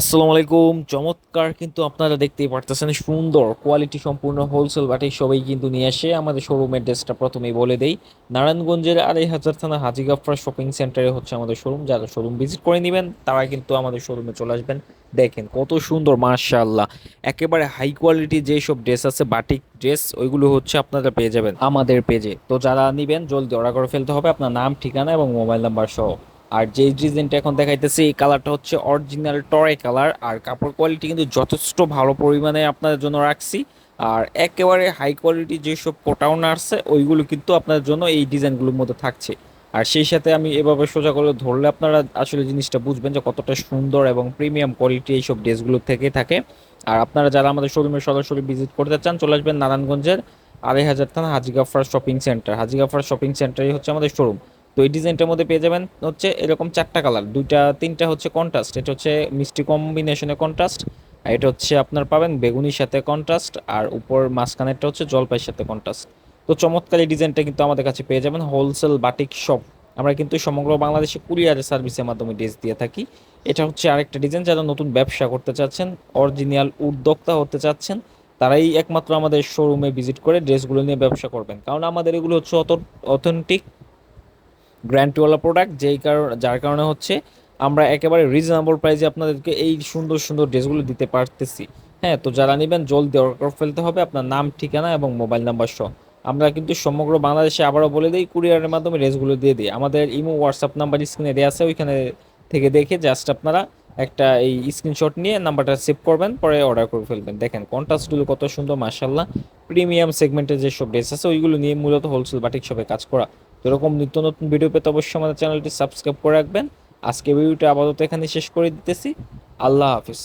আসসালামু আলাইকুম। চমৎকার কিন্তু আপনারা দেখতেই পারতেছেন, সুন্দর কোয়ালিটি সম্পূর্ণ হোলসেল বাটিক সবাই কিন্তু নিয়ে আসে। আমাদের শোরুমের ড্রেসটা প্রথমেই বলে দেই। নারায়ণগঞ্জের আড়াই হাজার থানা হাজি গাফরা শপিং সেন্টারে হচ্ছে আমাদের শোরুম যারা শোরুম ভিজিট করে নেবেন, তারা কিন্তু আমাদের শোরুমে চলে আসবেন। দেখেন কত সুন্দর মার্শাল্লাহ একেবারে হাই কোয়ালিটি যেসব ড্রেস আছে বাটিক ড্রেস ওইগুলো হচ্ছে আপনারা পেয়ে যাবেন আমাদের পেজে তো যারা নেবেন, জলদি অর্ডার করে ফেলতে হবে। আপনার নাম, ঠিকানা এবং মোবাইল নাম্বার সহ। আর যে ডিজাইনটা এখন দেখাইতেছি, এই কালারটা হচ্ছে অরিজিনাল টরে কালার। আর কাপড় কোয়ালিটি কিন্তু যথেষ্ট ভালো পরিমাণে আপনাদের জন্য রাখছি। আর একেবারে হাই কোয়ালিটি যেসব কোটাউন আসছে ওইগুলো কিন্তু আপনাদের জন্য এই ডিজাইনগুলোর মধ্যে থাকছে। আর সেই সাথে আমি এভাবে সোজা করে ধরলে আপনারা আসলে জিনিসটা বুঝবেন যে কতটা সুন্দর এবং প্রিমিয়াম কোয়ালিটি এইসব ড্রেসগুলো থেকে থাকে। আর আপনারা যারা আমাদের শোরুমে সরাসরি ভিজিট করতে চান, চলে আসবেন নারায়ণগঞ্জের আড়াই হাজার থানা Hajigafar shopping centre. Hajigafar shopping সেন্টারই হচ্ছে আমাদের শোরুম তো এই ডিজাইনটার মধ্যে পেয়ে যাবেন হচ্ছে এরকম চারটা কালার। দুইটা, তিনটা হচ্ছে কন্ট্রাস্ট এটা হচ্ছে মিষ্টি কম্বিনেশনে কন্ট্রাস্ট আর এটা হচ্ছে আপনার পাবেন বেগুনির সাথে কন্ট্রাস্ট আর উপর মাঝখানেরটা হচ্ছে জলপাইয়ের সাথে কন্ট্রাস্ট তো চমৎকার এই ডিজাইনটা কিন্তু আমাদের কাছে পেয়ে যাবেন হোলসেল বাটিক শপ আমরা কিন্তু সমগ্র বাংলাদেশে কুরিয়ারের সার্ভিসের মাধ্যমে ড্রেস দিয়ে থাকি। এটা হচ্ছে আরেকটা ডিজাইন যারা নতুন ব্যবসা করতে চাচ্ছেন অরিজিনাল উদ্যোক্তা হতে চাচ্ছেন, তারাই একমাত্র আমাদের শোরুমে ভিজিট করে ড্রেসগুলো নিয়ে ব্যবসা করবেন। কারণ আমাদের এগুলো হচ্ছে অত অথেন্টিক গ্র্যান্টিওয়ালা প্রোডাক্ট যেই কারণ যার কারণে হচ্ছে আমরা একেবারে রিজনেবল প্রাইসে আপনাদেরকে এই সুন্দর সুন্দর ড্রেসগুলো দিতে পারতেছি। হ্যাঁ তো যারা নেবেন, জলদি অর্ডার ফেলতে হবে। আপনার নাম, ঠিকানা এবং মোবাইল নাম্বার সহ। আমরা কিন্তু সমগ্র বাংলাদেশে আবারও বলে দিই, কুরিয়ারের মাধ্যমে ড্রেসগুলো দিয়ে দিই। আমাদের ইমো হোয়াটসঅ্যাপ নাম্বার স্ক্রিনে দেওয়া আছে, ওইখানে থেকে দেখে জাস্ট আপনারা একটা এই স্ক্রিনশট নিয়ে নাম্বারটা সেভ করবেন, পরে অর্ডার করে ফেলবেন। দেখেন কন্ট্রাস্টগুলো কত সুন্দর মার্শাল্লাহ প্রিমিয়াম সেগমেন্টের যেসব ড্রেস আছে, ওইগুলো নিয়ে মূলত হোলসেল বাটিক শপে কাজ করা এরকম নিত্য নতুন ভিডিও পেতে অবশ্যই আমাদের চ্যানেলটি সাবস্ক্রাইব করে রাখবেন। আজকে ভিডিওটা আপাতত এখানে শেষ করে দিতেছি। আল্লাহ হাফিজ।